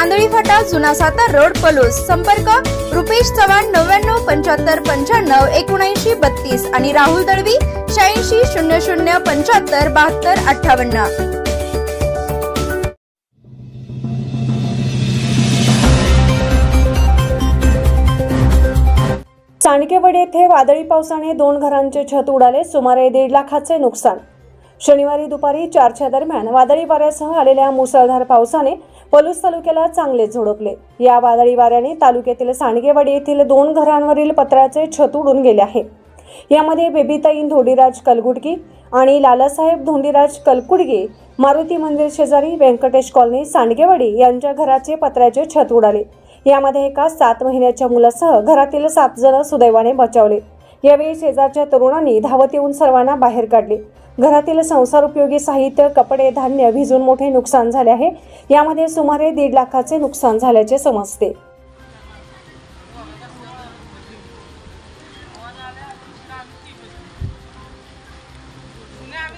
Andhali फाटा जुना Satara road Palus. संपर्क रुपेश चव्हाण नव्याण्णव पंच्याहत्तर पंच्याण्णव एकोणऐंशी बत्तीस आणि राहुल दळवी शहाऐंशी शून्य शून्य पंच्याहत्तर बहात्तर अठ्ठावन्न. चाणकेवाडी येथे वादळी पावसाने दोन घरांचे छत उडाले सुमारे दीड लाखाचे नुकसान. शनिवारी दुपारी चारच्या दरम्यान वादळी वाऱ्यासह आलेल्या मुसळधार पावसाने पलूस तालुक्याला चांगले झोडपले. या वादळी वाऱ्याने तालुक्यातील सांडगेवाडी येथील दोन घरांवरील पत्र्याचे छत उडून गेले आहे. यामध्ये बेबीताईन धोडीराज कलगुडकी आणि लालासाहेब धोंडीराज कलकुडगे मारुती मंदिर शेजारी व्यंकटेश कॉलनी सांडगेवाडी यांच्या घराचे पत्र्याचे छत उडाले. यामध्ये एका सात महिन्याच्या मुलासह घरातील सात जण सुदैवाने बचावले. यावेळी शेजारच्या तरुणांनी धावत येऊन सर्वांना बाहेर काढले. घरातील संसार उपयोगी साहित्य कपडे धान्य भिजून मोठे नुकसान झाले आहे. यामध्ये सुमारे दीड लाखाचे नुकसान झाल्याचे समजते.